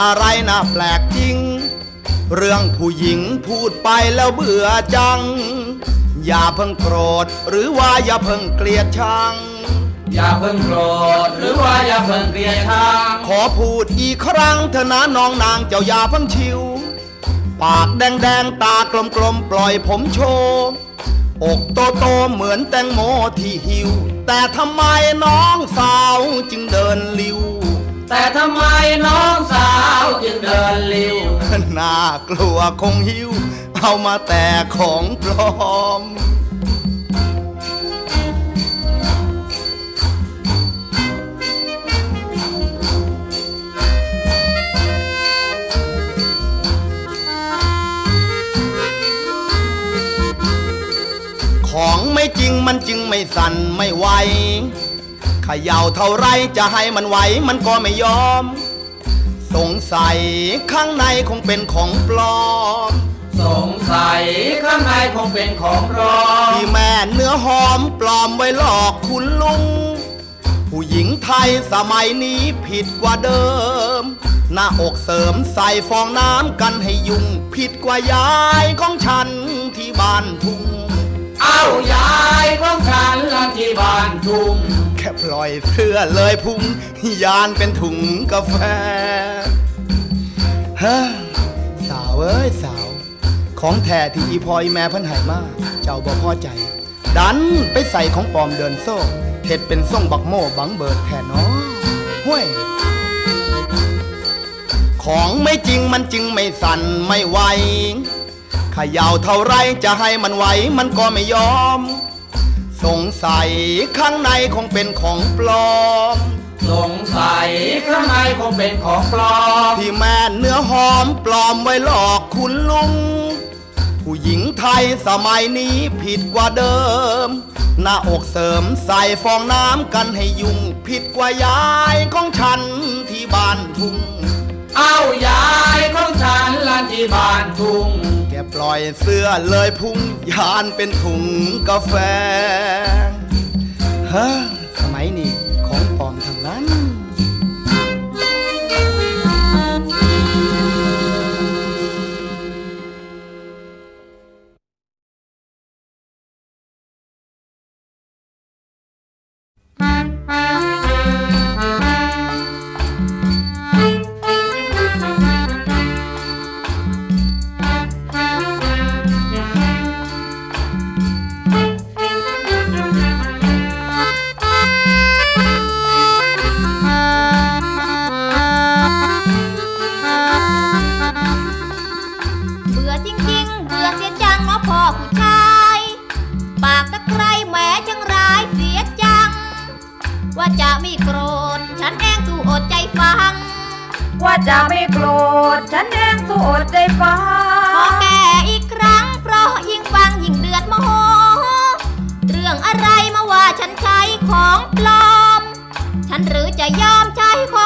อะไรน่าแปลกจริง เรื่องผู้หญิงพูดไปแล้วเบื่อจัง อย่าเพิ่งโกรธหรือว่าอย่าเพิ่งเกลียดชัง อย่าเพิ่งโกรธหรือว่าอย่าเพิ่งเกลียดชัง ขอพูดอีกครั้งเถอะนะน้องนางเจ้าอย่าเพิ่งชิว ปากแดงๆตากลมๆปล่อยผมโชว์อกโตโตๆเหมือนแตงโมที่หิว แต่ทำไมน้องสาวจึงเดินลิว แต่ทำไมน้องสาวจึงเดินลิ้วน่ากลัวคงหิว เอามาแต่ของปลอม ของไม่จริงมันจึงไม่สั่นไม่ไหว ขย่าเท่าไรจะให้มันไหวมันก็ไม่ยอม สงสัยข้างในคงเป็นของปลอม สงสัยข้างในคงเป็นของปลอมที่แม่เนื้อหอมปลอมไว้หลอกคุณลุง ผู้หญิงไทยสมัยนี้ผิดกว่าเดิม หน้าอกเสริมใส่ฟองน้ำกันให้ยุ่ง ผิดกว่ายายของฉันที่บ้านทุ่ง เอายาย ปล่อยเสื้อเลยพุงยานเป็นถุงกาแฟเฮ้อสาวเอ้ยสาว ของแท้ที่อีพอยแม่พันหายมาเจ้าบ่พอใจ ดันไปใส่ของปลอมเดินโซ่เห็ดเป็นส่งบักโม่บังเบิดแท่น้อห้วยของไม่จริงมันจึงไม่สั่นไม่ไหวขย่าเท่าไรจะให้มันไหวมันก็ไม่ยอม สงสัยข้างในคงเป็นของปลอม สงสัยข้างในคงเป็นของปลอม ที่แม่เนื้อหอมปลอมไว้หลอกคุณลุง ผู้หญิงไทยสมัยนี้ผิดกว่าเดิม หน้าอกเสริมใส่ฟองน้ำกันให้ยุ่ง ผิดกว่ายายของฉันที่บ้านทุ่ง เอายายของฉันละที่บ้านทุ่ง ลอยเสื้อเลยพุ่งยานเป็นถุงกาแฟฮะสมัยนี้ของปลอม ผู้ชาย ปากตะไคร้แหมจังร้ายเสียจัง ว่าจะไม่โกรธ ฉันเองสู้อดใจฟัง ว่าจะไม่โกรธ ฉันเองสู้อดใจฟัของแก้อีกครั้ง เพราะยิ่งฟังยิ่งเดือดโมโห เรื่องอะไรมาว่าฉันใช้ของปลอม ฉันหรือจะยอมใช้ของ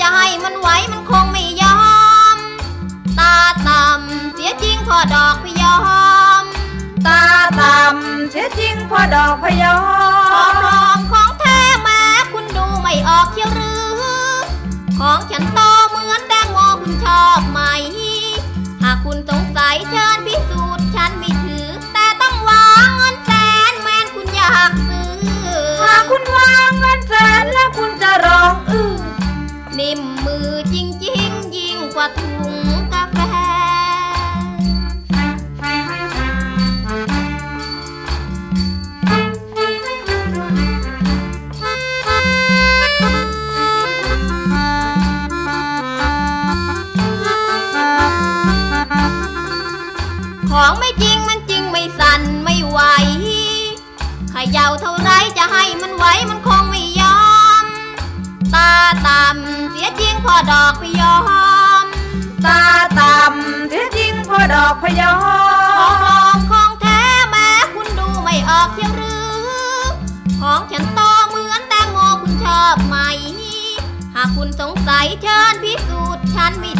จะให้มันไหวมันคงไม่ยอม ตาต่ำเสียจริงพอดอกพยอม ตาต่ำเสียจริงพอดอกพยอของปลอมของแท้แม้คุณดูไม่ออกเชียวหรือ ของฉันต้อน จริงมันจริงไม่สั่นไม่ไหวขย่าเท่าไรจะให้มันไหวมันคงไม่ยอม ตาต่ำเสียจริงพอดอกไปยอม ตาต่ำเสียจริงพอดอกพยอมของปลอมของแท้แม้คุณดูไม่ออกเที่ยวหรือ ของฉันโตเหมือนแตงโมคุณชอบไหม หากคุณสงสัยเชิญพิสูจน์ฉันไม่